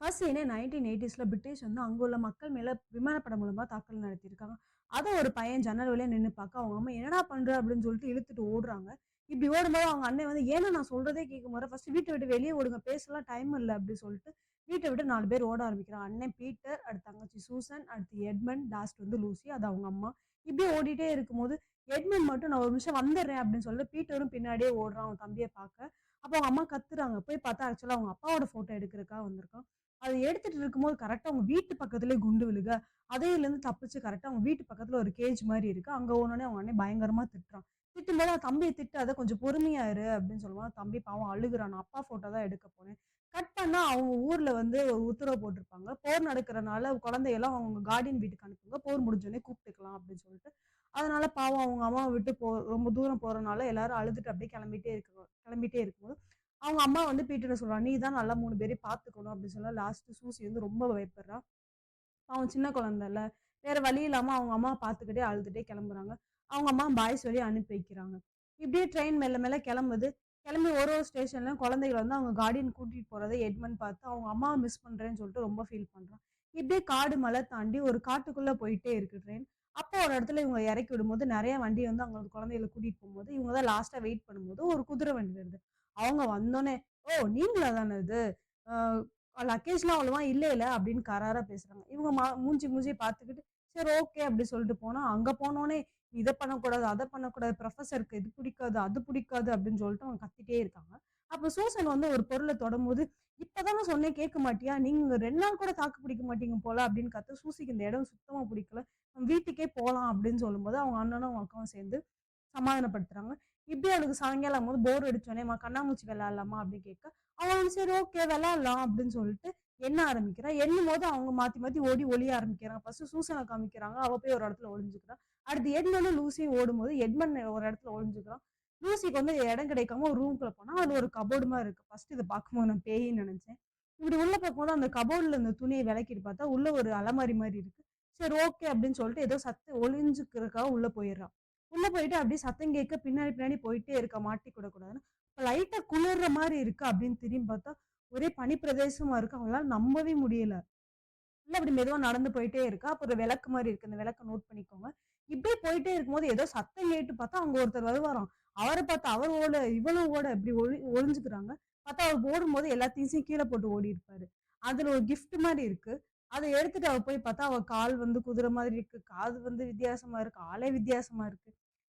First சீனே 1980ஸ்ல British வந்து அங்கே உள்ள மக்கள் மேலே விமானப்படம் மூலமாக தாக்குதல் நடத்தியிருக்காங்க. அதை ஒரு பையன் ஜன்னல் வழியாக நின்று பார்க்க, அவங்க அம்மா "என்னடா பண்ணுற அப்படின்னு சொல்லிட்டு இழுத்துட்டு ஓடுறாங்க. இப்படி ஓடும்போது அவங்க அண்ணன் வந்து, "ஏன்னா நான் சொல்கிறதே கேட்கும் போது ஃபஸ்ட்டு வீட்டை விட்டு வெளியே ஓடுங்க. பேசலாம் டைம் இல்லை அப்படி சொல்லிட்டு வீட்டை விட்டு நாலு பேர் ஓட ஆரம்பிக்கிறாங்க. அண்ணன் பீட்டர், அடுத்து தங்கச்சி சூசன், அடுத்து எட்மண்ட், லாஸ்ட் வந்து லூசி. அது அவங்க அம்மா. இப்படியே ஓடிட்டே இருக்கும்போது, எட்மண்ட் மட்டும் "நான் ஒரு நிமிஷம் வந்துடுறேன்." அப்படின்னு சொல்லிட்டு பீட்டரும் பின்னாடியே ஓடுறான் அவன் தம்பியை பார்க்க. அப்போ அவங்க அம்மா கத்துறாங்க. போய் பார்த்தா ஆக்சுவலாக அவங்க அப்பாவோட ஃபோட்டோ எடுக்கிறதுக்காக வந்திருக்கான். அது எடுத்துட்டு இருக்கும்போது கரெக்டாக அவங்க வீட்டு பக்கத்துலேயே குண்டு விழுக, அதுலேருந்து தப்பிச்சு கரெக்டாக அவங்க வீட்டு பக்கத்துல ஒரு கேஜ் மாதிரி இருக்கு. அங்க போனோனே அவங்க அண்ணன் பயங்கரமா திட்டுறான். திட்டும்போது அவன் தம்பிய திட்டாத கொஞ்சம் பொறுமையா இரு அப்படின்னு சொல்லுவான். தம்பி பாவம் அழுகுறான். அப்பா ஃபோட்டோ தான் எடுக்க போனேன்." கட் பண்ணா அவங்க ஊர்ல வந்து ஒரு உத்தரவு போட்டிருப்பாங்க. போர் நடக்கிறனால குழந்தையெல்லாம் அவங்க கார்டியன் வீட்டுக்கு அனுப்புங்க. போர் முடிஞ்சோடனே கூப்பிட்டுக்கலாம் அப்படின்னு சொல்லிட்டு. அதனால பாவம் அவங்க அம்மாவை விட்டு போ ரொம்ப தூரம் போறனால எல்லாரும் அழுதுட்டு அப்படியே கிளம்பிட்டே இருக்க கிளம்பிட்டே இருக்கும்போது, அவங்க அம்மா வந்து பீட்டர்ட்ட சொல்கிறான் "நீ தான் நல்லா மூணு பேரையும் பார்த்துக்கணும்." அப்படின்னு சொல்ல லாஸ்ட் சூசி வந்து ரொம்ப பயப்படுறான் அவன் சின்ன குழந்தைல்ல. வேற வழி இல்லாம அவங்க அம்மா பார்த்துக்கிட்டே அழுதுட்டே கிளம்புறாங்க. அவங்க அம்மா பாய் சொல்லி அனுப்பி வைக்கிறாங்க. இப்படியே ட்ரெயின் மெல்ல மெல்ல கிளம்புது. கிளம்பி ஒரு ஒரு ஸ்டேஷன்ல குழந்தைகளை வந்து அவங்க கார்டியன் கூட்டிட்டு போறத எட்மன் பார்த்து அவங்க அம்மா மிஸ் பண்றேன்னு சொல்லிட்டு ரொம்ப ஃபீல் பண்றான். இப்படியே காடு மலை தாண்டி ஒரு காட்டுக்குள்ள போயிட்டே இருக்கு ட்ரெயின். அப்போ ஒரு இடத்துல இவங்க இறக்கி விடும்போது நிறைய வண்டி வந்து அவங்களோட குழந்தைகள கூட்டிட்டு போகும்போது இவங்க தான் லாஸ்ட்டாக வெயிட் பண்ணும்போது ஒரு குதிரை வண்டி வருது. அவங்க வந்தோடனே "ஓ! நீங்களா தானே இது? லக்கேஜ்லாம் லக்கேஜ்லாம் இல்லை இல்லை அப்படின்னு கராராக பேசுறாங்க. இவங்க மா மூஞ்சி மூஞ்சி பார்த்துக்கிட்டு, சரி ஓகே அப்படி சொல்லிட்டு போனா, அங்க போனோன்னே இதை பண்ணக்கூடாது, அதை பண்ணக்கூடாது, ப்ரொஃபஸருக்கு இது பிடிக்காது, அது பிடிக்காது அப்படின்னு சொல்லிட்டு அவங்க கத்திட்டே இருக்காங்க. அப்போ சூசன் வந்து ஒரு பொருளை தொடும்போது, "இப்பதானே சொன்னேன் கேட்க மாட்டியா? நீங்க ரெண்டு நாள் கூட தாக்கு பிடிக்க மாட்டீங்க போல." அப்படின்னு கத்து சூசிக்கு இந்த இடம் சுத்தமா பிடிக்கல. நம்ம வீட்டுக்கே போகலாம் அப்படின்னு சொல்லும்போது, அவங்க அண்ணனும் அவங்க அக்காவும் சேர்ந்து சமாதானப்படுத்துறாங்க. இப்படி அவளுக்கு சாயங்காலம் ஆகும்போது போர் அடிச்சோனே, கண்ணாமூச்சி விளையாடலாமா?" அப்படின்னு கேட்க, அவன் சரி ஓகே விளையாடலாம் அப்படின்னு சொல்லிட்டு எண்ண எண்ணும் போது அவங்க மாத்தி மாத்தி ஓடி ஒளிய ஆரம்பிக்கிறாங்க. ஃபர்ஸ்ட் சூசனை காமிக்கிறாங்க. அவ போய் ஒரு இடத்துல ஒளிஞ்சுக்கிறா. அடுத்து எட்மனும் லூசியும் ஓடும்போது, எட்மன் ஒரு இடத்துல ஒளிஞ்சுக்கிறான். லூசிக்கு வந்து இடம் கிடைக்காம ஒரு ரூம்குள்ள போனா, அது ஒரு கபோர்டு மாதிரி இருக்கு. ஃபர்ஸ்ட் இதை பார்க்கும்போது நான் பேய்ன்னு நினைச்சேன் இப்படி உள்ள பார்க்கும்போது அந்த கபோர்டில் இந்த துணியை விளக்கிட்டு பார்த்தா, உள்ள ஒரு அலமாரி மாதிரி இருக்கு. சரி ஓகே அப்படின்னு சொல்லிட்டு ஏதோ சத்து ஒளிஞ்சுக்கிறதுக்காக உள்ள போயிடுறான் உள்ள போயிட்டு அப்படியே சத்தம் கேட்க பின்னாடி பின்னாடி போயிட்டே இருக்கா மாட்டிக்க கூடாதுன்னு. லைட்டா குளிர்ற மாதிரி இருக்கு அப்படின்னு திரும்பி பார்த்தா, ஒரே பனி பிரதேசமா இருக்கு. அவங்களால நம்பவே முடியல. உள்ள அப்படி மெதுவா நடந்து போயிட்டே இருக்கா. அப்ப ஒரு விளக்கு மாதிரி இருக்கு. அந்த விளக்க நோட் பண்ணிக்கோங்க. இப்படியே போயிட்டே இருக்கும்போது ஏதோ சத்தம் கேட்டு பார்த்தா, அவங்க ஒருத்தர் வருவாராம். அவரை பார்த்து அவர் ஓட, இவ்வளவு ஓட இப்படி ஒளி ஒளிஞ்சுக்கிறாங்க. பார்த்தா அவர் ஓடும் போது எல்லாத்தையும் கீழே போட்டு ஓடியிருப்பாரு. அதுல ஒரு கிஃப்ட் மாதிரி இருக்கு. அதை எடுத்துட்டு அவ போய் பார்த்தா, அவ கால் வந்து குதிரை மாதிரி இருக்கு. காது வந்து வித்தியாசமா இருக்கு. ஆளே வித்தியாசமா இருக்கு.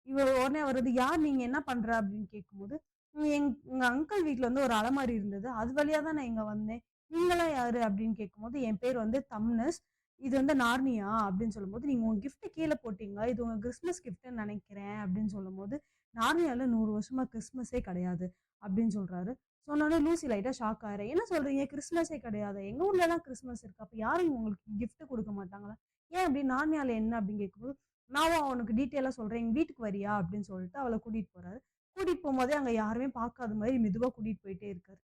இவ உடனே அவர் வந்து, "யார் நீங்க? என்ன பண்ற?" அப்படின்னு கேட்கும்போது, எங் எங்க அங்கிள் வீட்டுல வந்து ஒரு அலமாரி இருந்தது. அது வழியா தான் நான் இங்க வந்தேன். நீங்கலாம் யாரு?" அப்படின்னு கேட்கும்போது, "என் பேர் வந்து தம்னஸ். இது வந்து நார்னியா." அப்படின்னு சொல்லும்போது, "நீங்க உங்க கிஃப்ட் கீழே போட்டீங்க. இது உங்க கிறிஸ்மஸ் கிஃப்ட்னு நினைக்கிறேன் அப்படின்னு சொல்லும்போது, "நார்னியால நூறு வருஷமா கிறிஸ்மஸே கிடையாது." அப்படின்னு சொல்றாரு. சொன்னோடனே லூசி லைட்டா ஷாக் ஆகிறேன் "என்ன சொல்றீங்க? கிறிஸ்மஸே கிடையாது எங்க ஊர்லலாம் கிறிஸ்மஸ் இருக்கு. அப்ப யாரும் உங்களுக்கு கிஃப்ட் கொடுக்க மாட்டாங்களா? ஏன் அப்படி நான்யால என்ன?" அப்படின்னு கேட்கும்போது, "நான் அவனுக்கு டீட்டெயிலா சொல்றேன். எங்க வீட்டுக்கு வரியா?" அப்படின்னு சொல்லிட்டு அவளை கூட்டிட்டு போறாரு. கூட்டிட்டு போகும்போதே அங்க யாருமே பார்க்காத மாதிரி மெதுவா கூட்டிட்டு போயிட்டே இருக்காரு.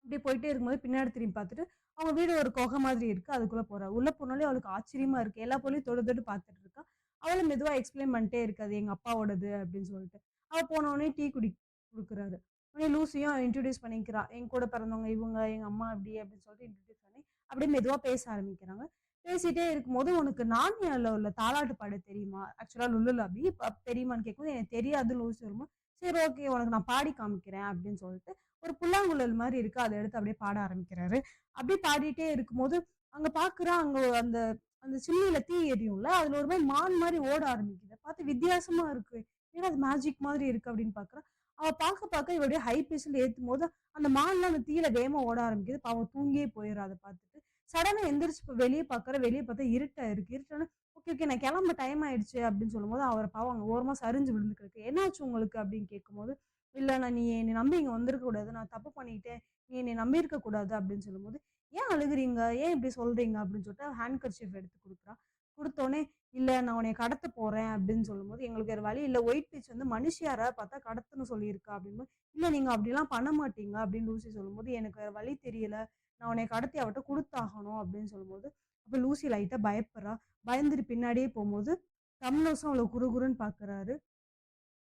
இப்படி போயிட்டே இருக்கும்போது பின்னாடி திரும்பி பார்த்துட்டு, அவங்க வீடு ஒரு குகை மாதிரி இருக்கு. அதுக்குள்ள போறா. உள்ள போனாலே அவளுக்கு ஆச்சரியமா இருக்கு. எல்லா போலையும் தொடு தொட்டு பார்த்துட்டு இருக்கா. அவளை மெதுவா எக்ஸ்பிளைன் பண்ணிட்டே இருக்காது எங்கள் எங்க அப்பாவோடது." அப்படின்னு சொல்லிட்டு. அவ போனவொடனே டீ குடி கொடுக்குறாரு உடனே லூசியும் இன்ட்ரடியூஸ் பண்ணிக்கிறா. "என் கூட பிறந்தவங்க இவங்க, எங்க அம்மா அப்படி." அப்படின்னு சொல்லிட்டு இன்ட்ரடியூஸ் பண்ணி, அப்படியே மெதுவாக பேச ஆரம்பிக்கிறாங்க. பேசிட்டே இருக்கும்போது, "உனக்கு நார்னியால உள்ள தாலாட்டு பாடு தெரியுமா?" ஆக்சுவலா லுல்லுல அப்படி தெரியுமான்னு கேட்கும்போது, "எனக்கு தெரியாது" லூசி வருமா "சரி ஓகே உனக்கு நான் பாடி காமிக்கிறேன்." அப்படின்னு சொல்லிட்டு, ஒரு புல்லாங்குழல் மாதிரி இருக்கு. அதை எடுத்து அப்படியே பாட ஆரம்பிக்கிறாரு. அப்படியே பாடிட்டே இருக்கும்போது, அங்க பாக்குற அங்க அந்த அந்த சில்லியில தீ எரியும்ல, அதுல ஒரு மாதிரி மான் மாதிரி ஓட ஆரம்பிக்குது. பார்த்து வித்தியாசமா இருக்கு. ஏன்னா அது மேஜிக் மாதிரி இருக்கு." அப்படின்னு பாக்குறேன் அவ பார்க்க பார்க்க இவருடைய ஹை ஹை ஏற்றும் போது அந்த மான்லாம் அந்த தீயில வேகமா ஓட ஆரம்பிக்குது. பாவம் தூங்கியே போயிடும் அதை பார்த்துட்டு. சடனா எந்திரிச்சு வெளியே பாக்குற வெளியே பார்த்தா இருட்டா இருக்கு. இருட்டுனோனே, "ஓகே, ஓகே நான் கிளம்ப டைம் ஆயிடுச்சு." அப்படின்னு சொல்லும்போது, அவர் பாவம் அங்க ஓரமா சரிஞ்சு விழுந்துக்கிறக்கு "என்னாச்சு உங்களுக்கு?" அப்படின்னு கேட்கும்போது, "இல்ல நான் நீ என்னை நம்பி இங்க வந்திருக்க கூடாது. நான் தப்பு பண்ணிட்டேன். நீ என்னை நம்பியிருக்க கூடாது." அப்படின்னு சொல்லும்போது, "ஏன் அழுகுறீங்க? ஏன் இப்படி சொல்றீங்க?" அப்படின்னு சொல்லிட்டு ஹேண்ட் கர்ச்சீஃப் எடுத்து கொடுக்குறா கொடுத்தோன்னே இல்லை நான் உன்னைய கடத்த போறேன்." அப்படின்னு சொல்லும்போது, "எங்களுக்கு வேறு வழி இல்லை ஒயிட் விட்ச் வந்து மனுஷிய பார்த்தா கடத்துன்னு சொல்லியிருக்கா." அப்படின்னு இல்லை நீங்கள் அப்படிலாம் பண்ண மாட்டீங்க." அப்படின்னு லூசி சொல்லும்போது, "எனக்கு வேறு வழி தெரியல. நான் உன்னைய கடத்தி அவட்ட கொடுத்தாகணும் அப்படின்னு சொல்லும்போது, அப்போ லூசி லைட்டாக பயப்படுறா. பயந்துட்டு பின்னாடியே போகும்போது தம்னஸும் அவ்வளோ குறுகுறுன்னு பார்க்குறாரு.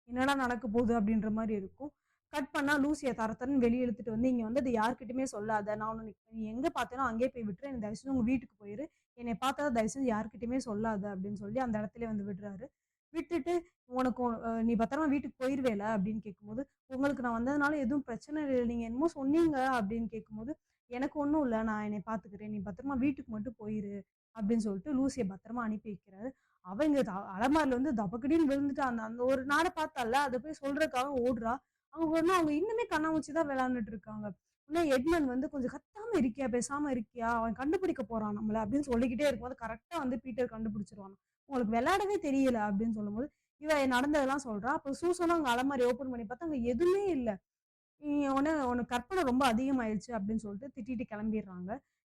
என்னடா நடக்க போகுது அப்படின்ற மாதிரி இருக்கும். கட் பண்ணா லூசிய தரத்தரன்னு வெளியே இழுத்துட்டு வந்து, "இங்க வந்து அது யாருக்கிட்டுமே சொல்லாத. நான் உன்ன நீ எங்க பார்த்தேனோ அங்கேயே போய் விட்டுரு. எனக்கு தயவு செஞ்சு உங்க வீட்டுக்கு போயிரு. என்னை பார்த்தா தயவு செஞ்சு சொல்லாத." அப்படின்னு சொல்லி அந்த இடத்துல வந்து விடுறாரு. விட்டுட்டு, "உனக்கு நீ பத்திரமா வீட்டுக்கு போயிருவேல?" அப்படின்னு கேட்கும்போது, "உங்களுக்கு நான் வந்ததுனால எதுவும் பிரச்சனை இல்லை நீங்க என்னமோ சொன்னீங்க." அப்படின்னு கேட்கும்போது, "எனக்கு ஒண்ணும் இல்லை நான் என்னை பார்த்துக்கிறேன். நீ பத்திரமா வீட்டுக்கு மட்டும் போயிரு." அப்படின்னு சொல்லிட்டு லூசிய பத்திரமா அனுப்பி வைக்கிறாரு. அவ இங்க த அலமாரில வந்து தபக்கடின்னு விழுந்துட்டு அந்த அந்த ஒரு நாடை பார்த்தால அதை போய் சொல்றதுக்காக ஓடுறா. அவங்க வந்து அவங்க இன்னுமே கண்ணாமூச்சி தான் விளையாண்டுட்டு இருக்காங்க. உடனே எட்மன் வந்து, "கொஞ்சம் கத்தாம இருக்கியா? பேசாம இருக்கியா? அவன் கண்டுபிடிக்க போறான் நம்மள." அப்படின்னு சொல்லிக்கிட்டே இருக்கும்போது, கரெக்டா வந்து பீட்டர் கண்டுபிடிச்சிருவான் "உங்களுக்கு விளையாடவே தெரியல." அப்படின்னு சொல்லும்போது, இவ நடந்ததெல்லாம் சொல்றா. அப்ப சூசனும் அங்க அலமாரி ஓப்பன் பண்ணி பார்த்தா, அங்க எதுவுமே இல்லை "நீ உடனே உனக்கு கற்பனை ரொம்ப அதிகமாயிருச்சு." அப்படின்னு சொல்லிட்டு திட்டிட்டு கிளம்பிடுறாங்க.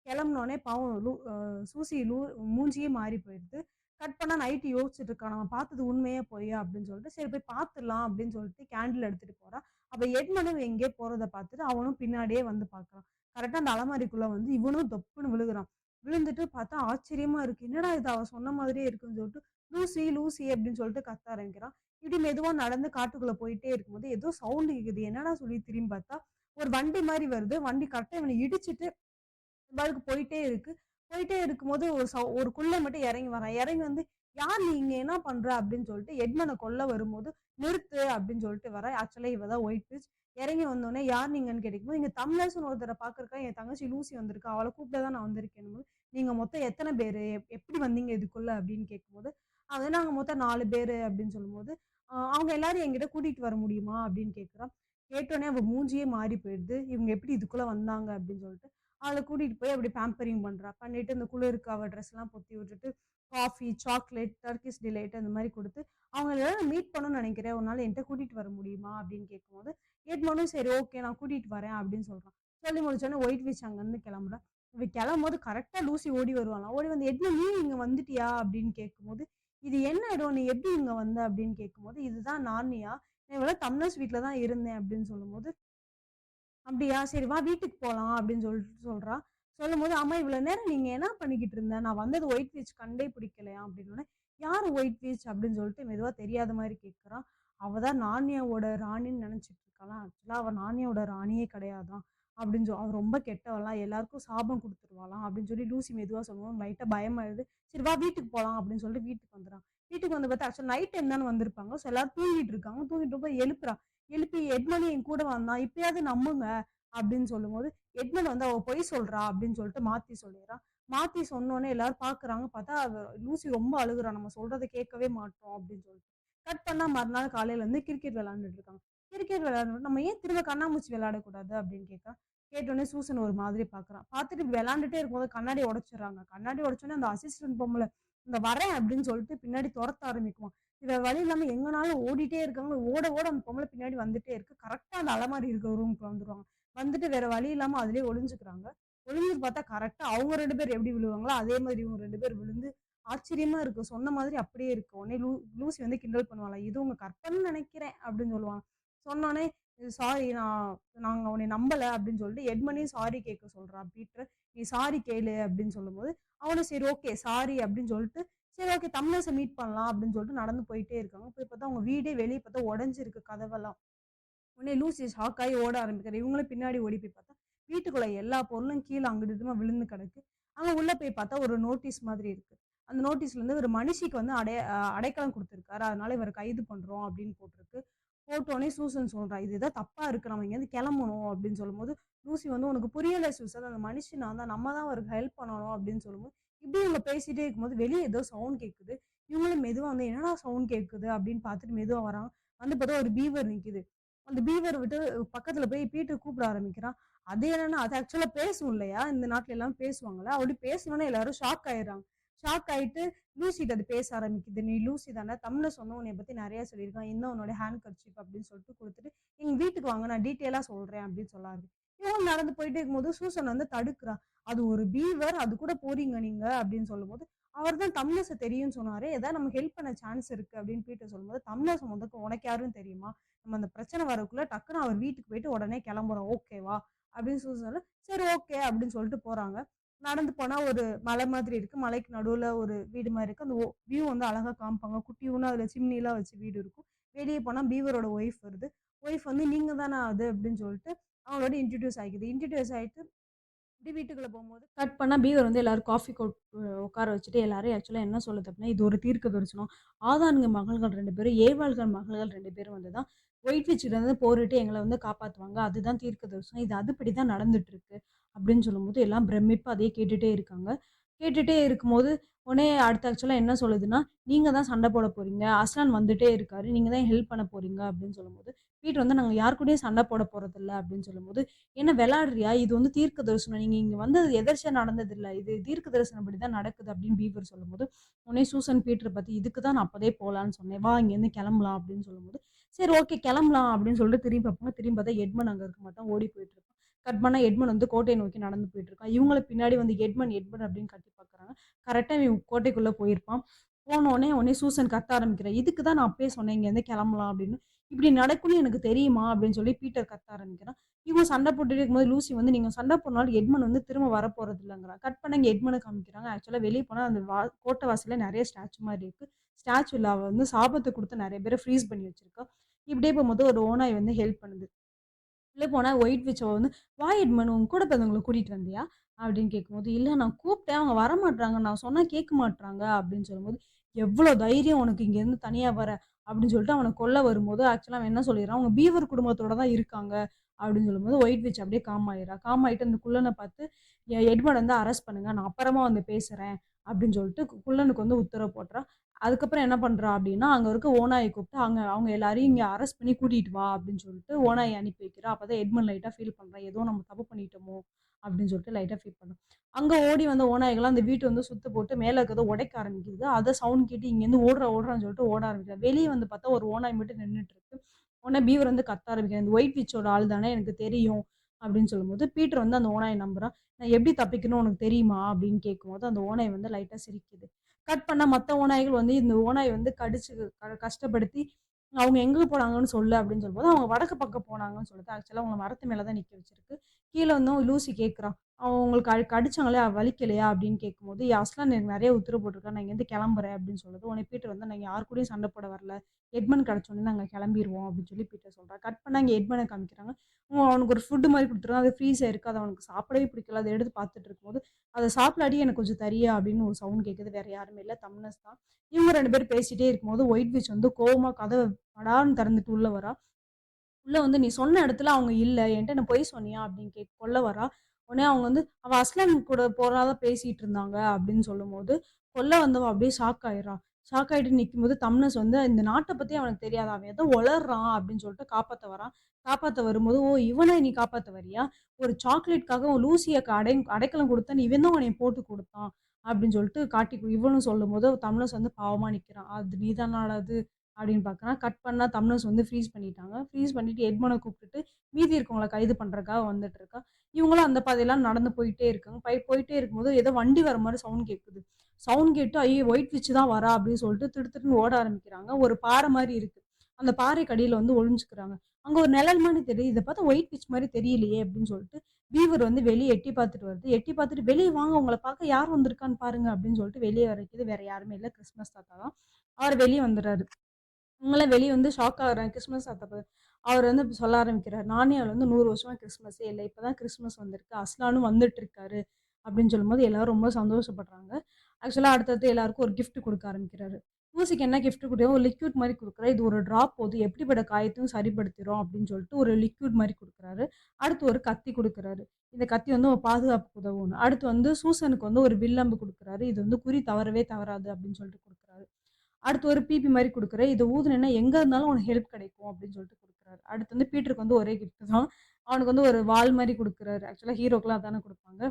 கிளம்பினோடனே பாவம் லூ சூசி லூ மூஞ்சியே மாறி போயிடுது. கட் பண்ணா நைட்டு யோசிச்சுட்டு இருக்கா. "நம்ம பார்த்தது உண்மையே போய் அப்படின்னு சொல்லிட்டு, "சரி போய் பார்த்துடலாம்." அப்படின்னு சொல்லிட்டு கேண்டில் எடுத்துட்டு போறா. அப்ப எட்மனும் எங்கேயோ போறத பார்த்துட்டு, அவனும் பின்னாடியே வந்து பார்க்குறான். கரெக்டாக அந்த அலமாரிக்குள்ள வந்து இவனும் தொப்புன்னு விழுகுறான். விழுந்துட்டு பார்த்தா ஆச்சரியமா இருக்கு. "என்னடா இது அவ சொன்ன மாதிரியே இருக்குன்னு" சொல்லிட்டு, "லூசி, லூசி" அப்படின்னு சொல்லிட்டு கத்த ஆரம்பிக்கிறான். இப்படி மெதுவா நடந்து காட்டுக்குள்ள போயிட்டே இருக்கும்போது, ஏதோ சவுண்ட் கேட்குது. என்னடா சொல்லி திரும்பி பார்த்தா, ஒரு வண்டி மாதிரி வருது. வண்டி கரெக்டாக இவனை இடிச்சிட்டு பாட்டுக்கு போயிட்டே இருக்கு. போயிட்டே இருக்கும்போது ஒரு சவு ஒரு குள்ளை மட்டும் இறங்கி வரான். இறங்கி வந்து, "யார் நீ இங்க என்ன பண்ற?" அப்படின்னு சொல்லிட்டு எட்மனை கொல்ல வரும்போது, "நிறுத்து" அப்படின்னு சொல்லிட்டு வர ஆக்சுவலா இவ தான் ஒயிட் விட்ச். இறங்கி வந்தோடனே "யார் நீங்கன்னு?" கேட்கும்போது, "இங்க தமிழர்ஸ்னு ஒருத்தரை பாக்குறக்கா என் தங்கச்சி லூசி வந்திருக்கா. அவளை கூப்பிட தான் நான் வந்திருக்கேன் "நீங்க மொத்தம் எத்தனை பேரு? எப் எப்படி வந்தீங்க இதுக்குள்ள?" அப்படின்னு கேட்கும்போது, அது "நாங்க மொத்தம் நாலு பேரு" அப்படின்னு சொல்லும்போது, அவங்க எல்லாரும் எங்கிட்ட கூட்டிட்டு வர முடியுமா?" அப்படின்னு கேட்குறான் கேட்டோடனே அவ மூஞ்சியே மாறி போயிடுது. இவங்க எப்படி இதுக்குள்ள வந்தாங்க அப்படின்னு சொல்லிட்டு. அவளை கூட்டிட்டு போய் அப்படி பேம்பரிங் பண்றா. பண்ணிட்டு இந்த குளிருக்கு அவ ட்ரெஸ்லாம் பொத்தி விட்டுட்டு, காஃபி, சாக்லேட், டர்கிஷ் டிலைட் அந்த மாதிரி கொடுத்து "அவங்கள மீட் பண்ணணும்னு நினைக்கிறேன் ஒரு நாள் என்கிட்ட கூட்டிட்டு வர முடியுமா?" அப்படின்னு கேட்கும்போது, எட்மண்டும் "சரி ஓகே நான் கூட்டிட்டு வரேன்" அப்படின்னு சொல்றான். சொல்லி முடிச்சோனே ஒயிட் விட்ச் அங்கருந்து கிளம்புறேன் இவ கிளம்பும்போது கரெக்ட்டா லூசி ஓடி வருவாளாம். ஓடி வந்து, "எட்மண்ட் நீ இங்க வந்துட்டியா?" அப்படின்னு கேட்கும்போது, "இது என்ன இடம்? நீ எப்படி இங்க வந்த?" அப்படின்னு கேட்கும்போது, "இதுதான் நானியா நான் இவ்வளவு தம்னர்ஸ் வீட்ல தான் இருந்தேன்" அப்படின்னு சொல்லும்போது, "அப்படியா? சரி வா வீட்டுக்கு போகலாம் அப்படின்னு சொல்லிட்டு சொல்றா. சொல்லும்போது, அம்மா இவ்வளவு நேரம் நீங்க என்ன பண்ணிக்கிட்டு இருந்த? நான் வந்தது ஒயிட் விட்ச் கண்டே பிடிக்கலையா அப்படின்னு உடனே "யாரு ஒயிட் பீச் அப்படின்னு சொல்லிட்டு மெதுவா தெரியாத மாதிரி கேட்குறான் அவள் தான் நார்னியாவோட ராணின்னு நினச்சிட்டு இருக்காளாம். ஆக்சுவலா அவ நானியாவோட ராணியே கிடையாதான் அப்படின்னு சொ அவ ரொம்ப கெட்டவளாம். எல்லாருக்கும் சாபம் கொடுத்துருவாளாம் அப்படின்னு சொல்லி லூசி மெதுவா சொல்லுவோம் லைட்டா பயமாயிடுது. "சரி வா வீட்டுக்கு போகலாம் அப்படின்னு சொல்லிட்டு வீட்டுக்கு வந்துடுறான் வீட்டுக்கு வந்து பார்த்தா ஆக்சுவலா நைட் டைம் தானே வந்திருப்பாங்க. ஸோ எல்லாரும் தூங்கிட்டு இருக்காங்க. தூங்கிட்டு போய் எழுப்புறா. எழுப்பி, "எட்மண்ட் என் கூட வந்தான். இப்பயாவது நம்புங்க." அப்படின்னு சொல்லும்போது, எட்மன் வந்து, "அவ பொய் சொல்றா." அப்படின்னு சொல்லிட்டு மாத்தி சொல்லிடுறான் மாத்தி சொன்னோன்னே எல்லாரும் பாக்குறாங்க பார்த்தா லூசி ரொம்ப அழுகுறா. "நம்ம சொல்றதை கேட்கவே மாட்டோம் அப்படின்னு சொல்லிட்டு. கட் பண்ணா மறுநாள் காலையில இருந்து கிரிக்கெட் விளையாண்டுட்டு இருக்காங்க. கிரிக்கெட் விளையாடுறோம் "நம்ம ஏன் திரும்ப கண்ணாமூச்சி விளையாடக்கூடாது?" அப்படின்னு கேட்கறான். கேட்டோடனே சூசன் ஒரு மாதிரி பார்க்குறான். பார்த்துட்டு விளாண்டுட்டே இருக்கும்போது கண்ணாடி உடைச்சிடுறாங்க கண்ணாடி உடைச்சோடனே அந்த அசிஸ்டன்ட் பொம்பளை "இந்த வரேன்." அப்படின்னு சொல்லிட்டு பின்னாடி துரத்த ஆரம்பிக்குவான் இவ வழி இல்லாம எங்கனாலும் ஓடிட்டே இருக்காங்க. ஓட, ஓட அந்த பொம்பளை பின்னாடி வந்துட்டே இருக்கு. கரெக்டா அந்த அலமாரி இருக்கிற ரூமுக்கு வந்துருவாங்க. வந்துட்டு வேற வழி இல்லாம அதுலயே ஒளிஞ்சுக்கிறாங்க. ஒளிஞ்சு பார்த்தா கரெக்டா அவங்க ரெண்டு பேர் எப்படி விழுவாங்களோ, அதே மாதிரி இவங்க ரெண்டு பேர் விழுந்து ஆச்சரியமா இருக்கு. சொன்ன மாதிரி அப்படியே இருக்கு. உடனே லூ லூசி வந்து கிண்டல் பண்ணுவாங்களா "இது உங்க கற்பனைன்னு நினைக்கிறேன் அப்படின்னு சொல்லுவாங்க சொன்னோனே, "சாரி நான் நாங்கள் உன்னை நம்பலை அப்படின்னு சொல்லிட்டு எட்மனையும் சாரி கேட்க சொல்கிறான் பீட்டர். "நீ சாரி கேளு." அப்படின்னு சொல்லும்போது, அவனும் "சரி ஓகே சாரி." அப்படின்னு சொல்லிட்டு, "சரி ஓகே தமிழசை மீட் பண்ணலாம்." அப்படின்னு சொல்லிட்டு நடந்து போயிட்டே இருக்காங்க. போய் பார்த்தா அவங்க வீடே வெளியே பார்த்தா உடஞ்சிருக்கு கதவெல்லாம். உடனே லூசி ஷாக்காகி ஓட ஆரம்பிக்கிற இவங்களும் பின்னாடி ஓடி போய் பார்த்தா, வீட்டுக்குள்ள எல்லா பொருளும் கீழே அங்கிட்டு விழுந்து கிடக்கு. அங்கே உள்ளே போய் பார்த்தா ஒரு நோட்டீஸ் மாதிரி இருக்கு. அந்த நோட்டீஸ்ல இருந்து ஒரு மனுஷிக்கு வந்து அடைய அடைக்கலம் கொடுத்துருக்காரு அதனால இவர் கைது பண்றோம் அப்படின்னு போட்டிருக்கு. போட்டோடனே சூசன் சொல்கிறான் "இது ஏதோ தப்பா இருக்கு. நம்ம இங்கேருந்து கிளம்பணும்." அப்படின்னு சொல்லும்போது, லூசி வந்து, "உனக்கு புரியல சூசன். அந்த மனுஷனா நான் தான். நம்ம தான் அவருக்கு ஹெல்ப் பண்ணணும்." அப்படின்னு சொல்லும்போது, இப்படி இவங்க பேசிட்டே இருக்கும்போது வெளியே ஏதோ சவுண்ட் கேட்குது. இவங்களும் மெதுவாக வந்து, "என்னடா சவுண்ட் கேட்குது?" அப்படின்னு பார்த்துட்டு மெதுவாக வராங்க. வந்து பார்த்தா ஒரு பீவர் நிற்குது அந்த பீவர் விட்டு பக்கத்துல போய் பீட்டர் கூப்பிட ஆரம்பிக்கிறான். அது என்னன்னா, அது ஆக்சுவலா பேசும் இல்லையா? இந்த நாட்டுல எல்லாம் பேசுவாங்கல்ல. அப்படி பேசினோனே எல்லாரும் ஷாக் ஆயிடுறாங்க. ஷாக் ஆயிட்டு லூசிட்ட அது பேச ஆரம்பிக்குது. "நீ லூசி தானே? தமிழ்ல சொன்ன உன்னை பத்தி நிறைய சொல்லியிருக்கான். என்ன உன்னோட ஹேண்ட் கர்ச்சிப் அப்படின்னு சொல்லிட்டு கொடுத்துட்டு "எங்க வீட்டுக்கு வாங்க. நான் டீட்டெயிலா சொல்றேன்." அப்படின்னு சொல்லாரு இவங்க நடந்து போயிட்டே இருக்கும்போது சூசன் வந்து தடுக்கிறா. "அது ஒரு பீவர். அது கூட போறீங்க நீங்க." அப்படின்னு சொல்லும்போது, "அவர் தான் தமிழச தெரியும்னு சொன்னாரு ஏதாவது நம்ம ஹெல்ப் பண்ண சான்ஸ் இருக்கு." அப்படின்னு பீட்டர் சொல்லும்போது, தமிழச மொதக்கு உனக்கு யாரும் தெரியுமா? நம்ம அந்த பிரச்சனை வரக்குள்ள டக்குன்னு அவர் வீட்டுக்கு போயிட்டு உடனே கிளம்புறோம். ஓகேவா?" அப்படின்னு சூசன் "சரி ஓகே." அப்படின்னு சொல்லிட்டு போறாங்க. நடந்து போனா ஒரு மலை மாதிரி இருக்கு. மலைக்கு நடுவுல ஒரு வீடு மாதிரி இருக்கு. அந்த வியூ வந்து அழகா காமிப்பாங்க. குட்டியூண்டா அதுல சிம்னிலாம் வச்சு வீடு இருக்கும். வெளியே போனா பீவரோட ஒய்ஃப் வருது. ஒய்ஃப் வந்து நீங்க தானே அது அப்படின்னு சொல்லிட்டு அவங்களோட இன்ட்ரடியூஸ் ஆகிக்குது. இன்ட்ரடியூஸ் ஆகிட்டு இப்படி வீட்டுக்குள்ளே போகும்போது கட் பண்ணால் பீவர் வந்து எல்லாரும் காஃபி கோட் உட்கார வச்சுட்டு எல்லாரும் ஆக்சுவலாக என்ன சொல்லுது அப்படின்னா, இது ஒரு தீர்க்க தரிசனம். ஆதான்ங்க மகள்கள் ரெண்டு பேரும், ஏவாள்கள் மகள்கள் ரெண்டு பேரும் வந்து தான் ஒயிட் விச்கிட்டருந்து போரிட்டு எங்களை வந்து காப்பாற்றுவாங்க அதுதான் தீர்க்க தரிசனம். இது அதுபடி தான் நடந்துட்டு இருக்கு. அப்படின்னு சொல்லும்போது எல்லாம் பிரமிப்பு அதையே கேட்டுகிட்டே இருக்காங்க. கேட்டுகிட்டே இருக்கும்போது, உடனே அடுத்த ஆக்சுவலாக என்ன சொல்லுதுன்னா, நீங்கள் தான் சண்டை போட போகிறீங்க அஸ்லான் வந்துட்டே இருக்காரு. நீங்கள் தான் ஹெல்ப் பண்ண போகிறீங்க அப்படின்னு சொல்லும்போது, பீட்டர் வந்து நாங்கள் யார் கூடயும் சண்டை போட போகிறதில்ல அப்படின்னு சொல்லும்போது, "என்ன விளாடுறியா இது வந்து தீர்க்க தரிசனம். நீங்கள் இங்கே வந்தது எதர்ச்சியா நடந்ததில்லை இது தீர்க்க தரிசனம் தரிசனப்படி தான் நடக்குது." அப்படின்னு பீவர் சொல்லும்போது, உடனே சூசன் பீட்டரை பற்றி "இதுக்கு தான் நான் அப்போதே போகலான்னு சொன்னேன். வா இங்கேருந்து கிளம்பலாம்." அப்படின்னு சொல்லும்போது, "சரி ஓகே கிளம்பலாம்." அப்படின்னு சொல்லிட்டு திரும்பி பார்ப்பாங்க. திரும்பி பார்த்தா எட்மன் அங்கே இருக்க மாட்டோம் ஓடி போயிட்டு கட் எட்மன் வந்து கோட்டையை நோக்கி நடந்து போயிட்டுருக்கான். இவங்கள பின்னாடி வந்து எட்மன் எட்மன் அப்படின்னு கட்டி பார்க்குறாங்க. கரெக்டாக இவன் கோட்டைக்குள்ள போயிருப்பான். போனோடனே உடனே சூசன் கத்த ஆரம்பிக்கிறேன் "இதுக்கு தான் நான் அப்பயே சொன்னேன் இங்கேருந்து கிளம்பலாம்." அப்படின்னு. "இப்படி நடக்கும்னு எனக்கு தெரியுமா?" அப்படின்னு சொல்லி பீட்டர் கத்த ஆரம்பிக்கிறான். இவங்க சண்டை போட்டுட்டு இருக்கும்போது லூசி வந்து, நீங்கள் சண்டை போனாலும் எட்மன் வந்து திரும்ப வரப்போறதில்லங்கிறா." கட் பண்ண இங்கே எட்மனை காமிக்கிறாங்க. ஆக்சுவலாக வெளியே போனால் அந்த வா கோட்டை வாசலில் நிறைய ஸ்டாச்சு மாதிரி இருக்குது ஸ்டாச்சுல அவ வந்து சாபத்தை கொடுத்து நிறைய பேரை ஃப்ரீஸ் பண்ணி வச்சிருக்கா. இப்படியே போகும்போது ஒரு ஓனாய் வந்து ஹெல்ப் பண்ணுது. உள்ளே போனால் ஒயிட் விட்ச் வந்து, "வா எட்மண்ட் உன் கூட பிறந்தவங்கள கூட்டிகிட்டு வந்தியா?" அப்படின்னு கேட்கும்போது, இல்லை நான் கூப்பிட்டேன். அவங்க வரமாட்றாங்க. நான் சொன்னால் கேட்க மாட்றாங்க." அப்படின்னு சொல்லும்போது, எவ்வளோ தைரியம் உனக்கு இங்கேருந்து தனியாக வர?" அப்படின்னு சொல்லிட்டு அவனை கொல்ல வரும்போது, ஆக்சுவலாக அவன் என்ன சொல்லிடுறான் "அவங்க பீவர் குடும்பத்தோட தான் இருக்காங்க." அப்படின்னு சொல்லும்போது, ஒயிட் விட்ச் அப்படியே காம் ஆயிடா காம் ஆகிட்டு அந்த குள்ளனை பார்த்து, என் எட்மண்ட் வந்து அரெஸ்ட் பண்ணுங்க. நான் அப்புறமா வந்து பேசுகிறேன் அப்படின்னு சொல்லிட்டு குள்ளனுக்கு வந்து உத்தரவு போட்றா. அதுக்கப்புறம் என்ன பண்ணுறா அப்படின்னா, அங்கே இருக்க ஓனாயை கூப்பிட்டு, அங்கே அவங்க எல்லாரையும் இங்கே அரெஸ்ட் பண்ணி கூட்டிகிட்டு வா அப்படின்னு சொல்லிட்டு ஓனாயை அனுப்பி வைக்கிறா. அப்பதான் எட்மன் லைட்டாக ஃபீல் பண்ணுறேன் ஏதோ நம்ம தப்பு பண்ணிட்டோமோ! அப்படின்னு சொல்லிட்டு லைட்டாக ஃபீல் பண்றான். அங்கே ஓடி வந்த ஓநாய்கள்லாம் அந்த வீட்டை வந்து சுற்று போட்டு மேலே இருக்கிறத உடைக்க ஆரம்பிக்குது. அதை சவுண்ட் கேட்டு இங்கேருந்து ஓடுறா, ஓடுறான்னு சொல்லிட்டு ஓட ஆரம்பிக்கிறான் வெளியே வந்து பார்த்தா ஒரு ஓனாய் மட்டும் நின்னுட்டு இருக்கு. உடனே பீவர் வந்து கத்த ஆரம்பிக்கிறேன் "இந்த ஒயிட் விட்ச்சோட ஆள் தானே எனக்கு தெரியும்." அப்படின்னு சொல்லும்போது, பீட்டர் வந்து அந்த ஓனாயை நம்புறான். "நான் எப்படி தப்பிக்கணும் உனக்கு தெரியுமா?" அப்படின்னு கேட்கும்போது, அந்த ஓனாய் வந்து லைட்டாக சிரிக்குது. கட் பண்ணால் மற்ற ஓநாய்கள் வந்து இந்த ஓநாய் வந்து கடிச்சு க கஷ்டப்படுத்தி, அவங்க எங்கே போனாங்கன்னு சொல்லு அப்படின்னு சொல்லும்போது, அவங்க வடக்கு பக்கம் போனாங்கன்னு சொல்லுது. ஆக்சுவலாக அவங்க மரத்து மேலே தான் நிற்க வச்சிருக்கு. கீழே வந்து லூசி கேட்குறான் அவங்களுக்கு அழு கடிச்சாங்களே வலிக்கலையா?" அப்படின்னு கேட்கும்போது, "அஸ்லான் எனக்கு நிறைய உத்தரவு போட்டிருக்கேன் நான் இங்கேருந்து கிளம்புறேன்." அப்படின்னு சொல்லுது. உடனே பீட்டர் வந்து, நாங்கள் யார் கூடயும் சண்டை போட வரல. எட்மன் கிடைச்சோனே நாங்கள் கிளம்பிருவோம்." அப்படின்னு சொல்லி பீட்டர் சொல்றா. கட் பண்ணாங்க இங்க காமிக்கிறாங்க. அவனுக்கு ஒரு ஃபுட்டு மாதிரி குடுத்துருக்காங்க. அது ஃப்ரீஸாக இருக்குது அது அவனுக்கு சாப்பிடவே பிடிக்கல. அதை எடுத்து பார்த்துட்டு இருக்கும்போது, அதை சாப்பிடாட்டி எனக்கு கொஞ்சம் தரியா?" அப்படின்னு ஒரு சவுண்ட் கேட்குது. வேறு யாருமே இல்லை தம்னஸ் தான். இவங்க ரெண்டு பேரும் பேசிகிட்டே இருக்கும்போது, ஒயிட் விச் வந்து கோவமாக கதவை படான்னு திறந்துட்டு உள்ளே வரா. உள்ளே வந்து, "நீ சொன்ன இடத்துல அவங்க இல்லை என்கிட்ட என்ன பொய் சொன்னியா?" அப்படின்னு கேட்க கொள்ள வரா. உடனே அவங்க வந்து, "அவ அஸ்லான் கூட போறதா பேசிட்டு இருந்தாங்க." அப்படின்னு சொல்லும்போது, கொல்ல வந்தவன் அப்படியே ஷாக் ஆயிடுறான் ஷாக் ஆயிட்டு நிக்கும்போது, தம்னஸ் வந்து, "இந்த நாட்டை பத்தி அவனுக்கு தெரியாத அவன் ஏதோ உளர்றான்." அப்படின்னு சொல்லிட்டு காப்பாத்த வரான். காப்பாத்த வரும்போது, "ஓ! இவனை நீ காப்பாத்த வரியா? ஒரு சாக்லேட்காக உன் லூசியை அடை அடைக்கலம் குடுத்தேன். இவன் தான் உனைய போட்டு கொடுத்தான் அப்படின்னு சொல்லிட்டு காட்டி இவனும் சொல்லும் போது தமிழஸ் வந்து பாவமா நிக்கிறான். "அது நீ அது?" அப்படின்னு பார்க்குறான். கட் பண்ணால் தம்னஸ் வந்து ஃப்ரீஸ் பண்ணிட்டாங்க. ஃப்ரீஸ் பண்ணிட்டு எட்மனை கூப்பிட்டுட்டு மீதி இருக்கவங்கள கைது பண்ணுறக்காக வந்துட்டு இருக்கா. இவங்களும் அந்த பாதையெல்லாம் நடந்து போயிட்டே இருக்காங்க. பை போயிட்டே இருக்கும்போது ஏதோ வண்டி வர மாதிரி சவுண்ட் கேட்குது. சவுண்ட் கேட்டு ஐயோ! ஒயிட் விட்ச் தான் வரா அப்படின்னு சொல்லிட்டு திடுதிடுன்னு ஓட ஆரம்பிக்கிறாங்க. ஒரு பாறை மாதிரி இருக்கு. அந்த பாறைக்கு கடியில் வந்து ஒளிஞ்சுக்கிறாங்க. அங்கே ஒரு நிழல் மாதிரி தெரியுது. இதை பார்த்தா ஒயிட் விட்ச் மாதிரி தெரியலையே அப்படின்னு சொல்லிட்டு பீவர் வந்து வெளியே எட்டி பார்த்துட்டு வருது. எட்டி பார்த்துட்டு வெளியே வாங்க உங்களை பார்க்க யார் வந்திருக்கான்னு பாருங்க" அப்படின்னு சொல்லிட்டு வெளியே வரைக்குது வேற யாருமே இல்லை கிறிஸ்மஸ் தாத்தா தான். அவர் வெளியே வந்துடுறாரு அவங்களாம் வெளியே வந்து ஷாக் ஆகுறாங்க. கிறிஸ்மஸ் தாத்தா அவர் வந்து சொல்ல ஆரம்பிக்கிறார். "நானே அவள் வந்து நூறு வருஷமா கிறிஸ்மஸே இல்லை இப்போ தான் கிறிஸ்மஸ் வந்திருக்கு. அஸ்லானும் வந்துட்டு இருக்காரு." அப்படின்னு சொல்லும்போது எல்லாரும் ரொம்ப சந்தோஷப்படுறாங்க. ஆக்சுவலாக அடுத்தடுத்து எல்லாருக்கும் ஒரு கிஃப்ட் கொடுக்க ஆரம்பிக்கிறாரு. மூசிக்கு என்ன கிஃப்ட் குடுக்குறாரு, ஒரு லிக்யூட் மாதிரி குடுக்குறாரு. இது ஒரு ட்ராப் போது எப்படிப்பட்ட காயத்தையும் சரிப்படுத்திடும் அப்படின்னு சொல்லிட்டு ஒரு லிக்யூட் மாதிரி கொடுக்குறாரு அடுத்து ஒரு கத்தி கொடுக்குறாரு இந்த கத்தி வந்து பாதுகாப்பு உதவும் அடுத்து வந்து சூசனுக்கு வந்து ஒரு வில்லம்பு கொடுக்குறாரு இது வந்து குறி தவறவே தவறாது அப்படின்னு சொல்லிட்டு அடுத்து ஒரு பிபி மாதிரி குடுக்குறாரு. இத ஊதுனா எங்க இருந்தாலும் உனக்கு ஹெல்ப் கிடைக்கும் அப்படின்னு சொல்லிட்டு கொடுக்குறாரு அடுத்து வந்து பீட்டருக்கு வந்து ஒரே கிஃப்ட் தான். அவனுக்கு வந்து ஒரு வால் மாதிரி கொடுக்குறாரு ஆக்சுவலாக ஹீரோக்கெலாம் தானே கொடுப்பாங்க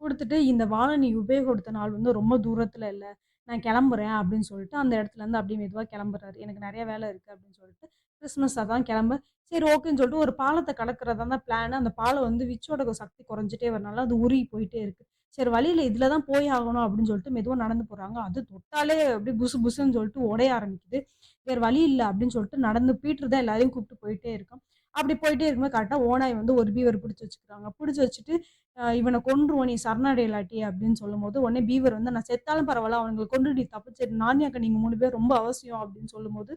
கொடுத்துட்டு இந்த வாழை நீ உபயோகப்படுத்த நாள் வந்து ரொம்ப தூரத்தில் இல்லை நான் கிளம்புறேன் அப்படின்னு சொல்லிட்டு அந்த இடத்துலருந்து அப்படியே மெதுவாக கிளம்புறாரு. எனக்கு நிறைய வேலை இருக்குது அப்படின்னு சொல்லிட்டு. கிறிஸ்மஸ் அதான் கிளம்ப சரி ஓகேன்னு சொல்லிட்டு ஒரு பாலத்தை கடக்கிறதா தான் பிளான். அந்த பாலம் வந்து விச்சோட சக்தி குறைஞ்சிட்டே வரனால அது உருகி போயிட்டே இருக்குது சரி வழியில் இதில் தான் போய் ஆகணும் அப்படின்னு சொல்லிட்டு மெதுவாக நடந்து போகிறாங்க அது தொட்டாலே அப்படியே புசு புசுன்னு சொல்லிட்டு உடைய ஆரம்பிக்குது. வேறு வழி இல்லை அப்படின்னு சொல்லிட்டு நடந்து பீட்டர் தான் எல்லாரையும் கூப்பிட்டு போயிட்டே இருக்கும் அப்படி போயிட்டே இருக்கும்போது கரெக்டாக ஓனாய் வந்து ஒரு பீவர் பிடிச்சி வச்சுக்கிறாங்க. பிடிச்சி வச்சுட்டு இவனை கொன்றுவோம் நீ சரணடையலாட்டி அப்படின்னு சொல்லும்போது, உடனே பீவர் வந்து நான் செத்தாலும் பரவாயில்ல அவங்களை கொண்டு நீ தப்பிச்சிரு. நான்யாக்கு நீங்க 3 பேர் ரொம்ப அவசியம் அப்படின்னு சொல்லும்போது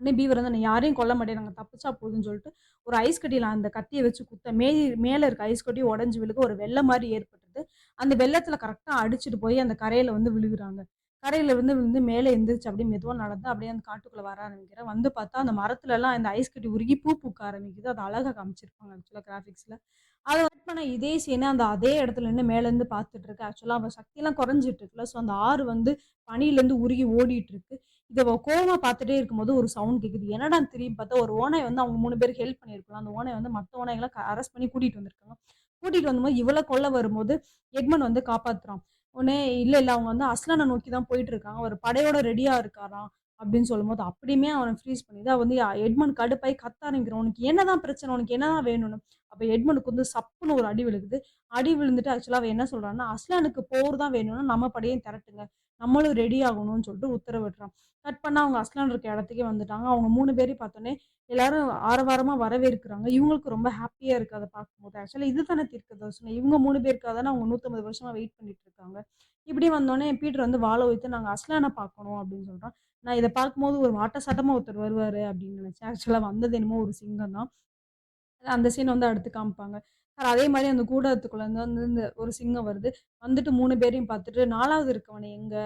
உடனே பீவர் வந்து நான் யாரையும் கொல்ல மாட்டேன் நாங்கள் தப்பிச்சா போதுன்னு சொல்லிட்டு ஒரு ஐஸ் கட்டியில் அந்த கத்தியை வச்சு குத்த மே மேலே இருக்க ஐஸ் கட்டி உடஞ்சி விழுக்க ஒரு வெள்ளை மாதிரி ஏற்பட்டது அந்த வெள்ளத்தில் கரெக்டாக அடிச்சுட்டு போய் அந்த கரையில் வந்து விழுகுறாங்க. கரையில் வந்து மேலே எந்திரிச்சு அப்படியே மெதுவாக நடந்து அப்படியே அந்த காட்டுக்குள்ளே வர ஆரம்பிக்கிறேன் வந்து பார்த்தா அந்த மரத்துலலாம் அந்த ஐஸ் கட்டி உருகி பூ பூக்க ஆரம்பிக்குது. அது அழகாக காமிச்சிருப்பாங்க ஆக்சுவலாக கிராஃபிக்ஸ்ல அதை கட் பண்ண இதே சீனை அந்த அதே இடத்துல நின்று மேலேருந்து பார்த்துட்டு இருக்கு. ஆக்சுவலாக அவள் சக்தியெல்லாம் குறைஞ்சிட்டு இருக்குல்ல. ஸோ அந்த ஆறு வந்து பனியிலேருந்து உருகி ஓடிட்டு இருக்கு. இதை கோவமாக பார்த்துட்டே இருக்கும்போது ஒரு சவுண்ட் கேட்குது என்னடா திரும்பி பார்த்தா ஒரு ஓனை வந்து அவங்க மூணு பேருக்கு ஹெல்ப் பண்ணியிருக்கலாம் அந்த ஓனை வந்து மற்ற ஓனைகளை அரெஸ்ட் பண்ணி கூட்டிகிட்டு வந்திருக்காங்க. கூட்டிகிட்டு வந்தபோது இவ்வளோ கொல்ல வரும்போது எக்மன் வந்து காப்பாத்துறான். உடனே இல்லை இல்லை அவங்க வந்து அஸ்லானை நோக்கி தான் போயிட்டு இருக்காங்க ஒரு படையோட ரெடியாக இருக்காராம் அப்படின்னு சொல்லும்போது அப்படியுமே அவனை ஃப்ரீஸ் பண்ணிது அவன் வந்து எட்மன் கடுப்பாய் கத்த ஆரம்பிக்கிறான். உனக்கு என்னதான் பிரச்சனை? உனக்கு என்னதான் வேணும்னு? அப்போ எட்மனுக்கு வந்து சப்புன்னு ஒரு அடி விழுகுது. அடி விழுந்துட்டு ஆக்சுவலாக அவன் என்ன சொல்றான்னா அஸ்லானுக்கு போர் தான் வேணும்னா நம்ம படையும் திரட்டுங்க. நம்மளும் ரெடி ஆகணும்னு சொல்லிட்டு உத்தரவிடுறான் கட் பண்ணால் அவங்க அஸ்லான் இருக்க இடத்துக்கே வந்துட்டாங்க. அவங்க மூணு பேரையும் பார்த்தோன்னே எல்லாரும் ஆரவாரமாக வரவேற்கிறாங்க. இவங்களுக்கு ரொம்ப ஹாப்பியாக இருக்குது அதை பார்க்கும்போது. ஆக்சுவலாக இது தானே தீர்க்க இவங்க மூணு பேருக்காக தானே அவங்க நூற்றம்பது வருஷமாக வெயிட் பண்ணிட்டு இருக்காங்க. இப்படி வந்தோடனே பீட்டர் வந்து வாழ வைத்து நாங்கள் அஸ்லானை பார்க்கணும்? அப்படின்னு சொல்கிறோம் நான் இதை பார்க்கும்போது ஒரு வாட்ட சட்டமாக ஒருத்தர் வருவார் அப்படின்னு நினச்சேன். ஆக்சுவலாக வந்தது என்னமோ ஒரு சிங்கம் தான். அந்த சீன் வந்து அடுத்து காமிப்பாங்க. அதே மாதிரி அந்த கூடத்துக்குள்ளேருந்து வந்து இந்த ஒரு சிங்கம் வருது. வந்துட்டு மூணு பேரையும் பார்த்துட்டு நாலாவது இருக்கவனை எங்க?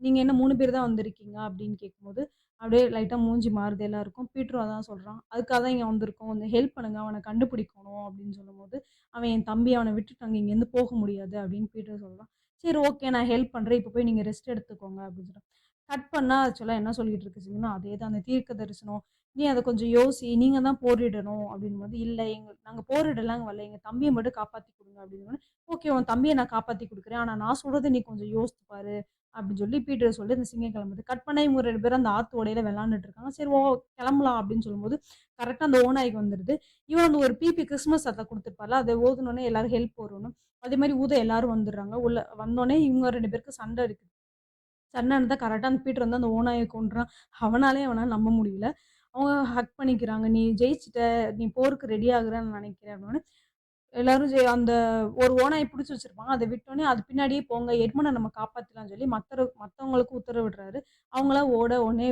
நீங்க என்ன மூணு பேர் தான் வந்திருக்கீங்க? அப்படின்னு கேட்கும்போது அப்படியே லைட்டாக மூஞ்சி மாறுது எல்லாருக்கும். பீட்ரு அதான் சொல்கிறான் அதுக்காக தான் இங்கே வந்திருக்கோம். கொஞ்சம் ஹெல்ப் பண்ணுங்க. அவனை கண்டுபிடிக்கணும் அப்படின்னு சொல்லும்போது அவன் என் தம்பி அவனை விட்டுட்டு அங்கே இங்கேருந்து போக முடியாது அப்படின்னு பீட்ரு சொல்கிறான் சரி ஓகே நான் ஹெல்ப் பண்ணுறேன் இப்போ போய் நீங்கள் ரெஸ்ட் எடுத்துக்கோங்க அப்படின்னு சொல்கிறேன் கட் பண்ணால் ஆக்சுவலாக என்ன சொல்லிட்டு இருக்குச்சிங்கன்னா அதே தான் அந்த தீர்க்க தரிசனம். நீ அதை கொஞ்சம் யோசி நீங்கள் தான் போரிடணும் அப்படின்னு போது இல்லை எங்கள் நாங்கள் போரிடலாங்க வரல. எங்கள் தம்பியை மட்டும் காப்பாற்றி கொடுங்க அப்படின்னு ஓகே உன் தம்பியை நான் காப்பாற்றி கொடுக்குறேன். ஆனால் நான் சொல்கிறத நீ கொஞ்சம் யோசித்து பாரு அப்படின்னு சொல்லி பீட்டர் சொல்லி அந்த சிங்கம் கிளம்புது. கட் பண்ண இவங்க ரெண்டு பேரும் அந்த ஆத்து உடையில விளாண்டுட்டு இருக்காங்க. சரி ஓ கிளம்பலாம் அப்படின்னு சொல்லும்போது கரெக்டாக அந்த ஓனாய்க்கு வந்துடுது இவன் அந்த ஒரு பிபி கிறிஸ்மஸ் சத்தை கொடுத்துருப்பால அதை ஓதுனோடனே எல்லாரும் ஹெல்ப் வரணும் அதே மாதிரி ஊத எல்லாரும் வந்துடுறாங்க. உள்ள வந்தோடனே இவங்க ரெண்டு பேருக்கு சண்டை இருக்குது சண்டை இருந்தால் கரெக்டாக அந்த பீட்டர் வந்து அந்த ஓனாயை கொண்டுறான் அவனாலே அவனால் நம்ப முடியல. அவங்க ஹக் பண்ணிக்கிறாங்க. நீ ஜெயிச்சிட்ட. நீ போருக்கு ரெடி ஆகுறன்னு நினைக்கிறேன். அப்படின்னு. எல்லாரும் ஜெய் அந்த ஒரு ஓனாயை பிடிச்சி வச்சிருப்பாங்க. அதை விட்டோன்னே அது பின்னாடியே போங்க. எட்மனை நம்ம காப்பாற்றலாம்னு சொல்லி மற்ற மற்றவங்களுக்கும் உத்தரவிடுறாரு அவங்களாம் ஓட உடனே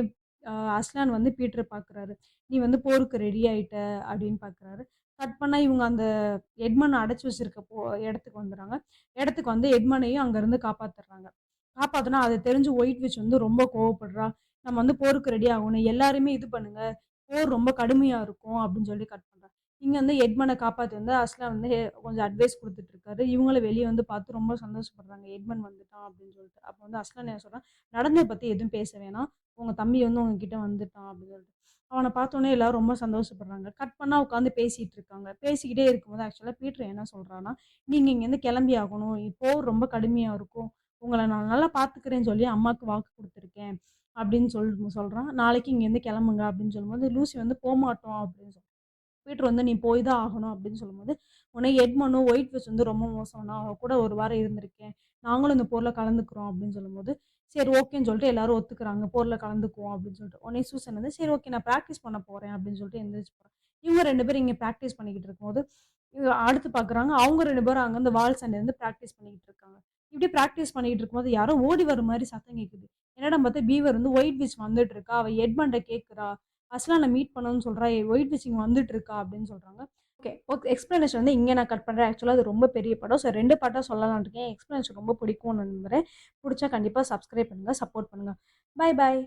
அஸ்லான் வந்து பீட்டரை பார்க்குறாரு நீ வந்து போருக்கு ரெடி ஆயிட்ட. அப்படின்னு பார்க்குறாரு கட் பண்ணால் இவங்க அந்த எட்மனை அடைச்சி வச்சிருக்க போ இடத்துக்கு வந்துடுறாங்க. இடத்துக்கு வந்து எட்மனையும் அங்கேருந்து காப்பாற்றுறாங்க காப்பாற்றினா அதை தெரிஞ்சு ஒயிட் விச் வந்து ரொம்ப கோவப்படுறா. நம்ம வந்து போருக்கு ரெடி ஆகணும். எல்லாருமே இது பண்ணுங்க. போர் ரொம்ப கடுமையாக இருக்கும் அப்படின்னு சொல்லி கட் பண்ணுறாங்க இங்கே வந்து எட்மனை காப்பாற்றி வந்து அஸ்லாம் வந்து கொஞ்சம் அட்வைஸ் கொடுத்துட்டு இருக்காரு. இவங்கள வெளியே வந்து பார்த்து ரொம்ப சந்தோஷப்படுறாங்க. எட்மன் வந்துட்டான் அப்படின்னு சொல்லிட்டு. அப்போ வந்து அஸ்லான் என்ன சொல்கிறான் நடந்ததை பற்றி எதுவும் பேச வேணாம். உங்கள் தம்பி வந்து உங்ககிட்ட வந்துட்டான் அப்படின்னு சொல்லிட்டு. அவனை பார்த்தோன்னே எல்லாரும் ரொம்ப சந்தோஷப்படுறாங்க. கட் பண்ணால் உட்காந்து பேசிகிட்டு இருக்காங்க. பேசிக்கிட்டே இருக்கும்போது ஆக்சுவலாக பீட்டர் என்ன சொல்கிறான்னா நீங்கள் இங்கேருந்து கிளம்பி ஆகணும். இப்போ ரொம்ப கடுமையாக இருக்கும். உங்களை நான் நல்லா பார்த்துக்கிறேன்னு சொல்லி அம்மாவுக்கு வாக்கு கொடுத்துருக்கேன் அப்படின்னு சொல் சொல்கிறான் நாளைக்கு இங்கேருந்து கிளம்புங்க அப்படின்னு சொல்லும்போது லூசி வந்து போகமாட்டோம் அப்படின்னு சொல்லி பீட்டர் வந்து நீ போய் தான் ஆகணும் அப்படின்னு சொல்லும்போது உடனே எட்மனும் ஒயிட் ஃபிஷ் வந்து ரொம்ப மோசம்னா அவ கூட ஒரு வாரம் இருந்திருக்கேன். நாங்களும் இந்த போரில் கலந்துக்கிறோம் அப்படின்னு சொல்லும்போது சரி ஓகேன்னு சொல்லிட்டு எல்லாரும் ஒத்துக்கிறாங்க. போரில் கலந்துக்குவோம் அப்படின்னு சொல்லிட்டு. உடனே சூசன் வந்து சரி ஓகே நான் ப்ராக்டிஸ் பண்ண போகிறேன் அப்படின்னு சொல்லிட்டு எந்திரிச்சு போகிறேன் இவங்க ரெண்டு பேரும் இங்கே ப்ராக்டிஸ் பண்ணிக்கிட்டு இருக்கும்போது இவங்க அடுத்து பார்க்குறாங்க அவங்க ரெண்டு பேரும் அங்கேருந்து வால் சண்டை வந்து ப்ராக்டிஸ் பண்ணிக்கிட்டு இருக்காங்க. இப்படி ப்ராக்டிஸ் பண்ணிக்கிட்டு இருக்கும்போது யாரோ ஓடி வர மாதிரி சத்தம் கேட்குது என்னடா பார்த்தா பீவர் வந்து ஒயிட் விஷ் வந்துட்டு இருக்கா? அவள் எட்மண்டை கேட்குறா அஸ்லானை மீட் பண்ணணும்னு சொல்கிறா ஒயிட் பீச் இங்கே வந்துட்டு இருக்கா? அப்படின்னு சொல்கிறாங்க ஓகே ஓகே எக்ஸ்பிளனேஷன் வந்து இங்கே நான் கட் பண்ணுறேன் ஆக்சுவலாக அது ரொம்ப பெரிய படம். ஸோ ரெண்டு பாட்டாக சொல்லலாம்னு இருக்கேன். எக்ஸ்பிளனேஷன் ரொம்ப பிடிக்கும்னு நம்புறேன். பிடிச்சா கண்டிப்பாக சப்ஸ்கிரைப் பண்ணுங்கள் சப்போர்ட் பண்ணுங்கள் பை பாய்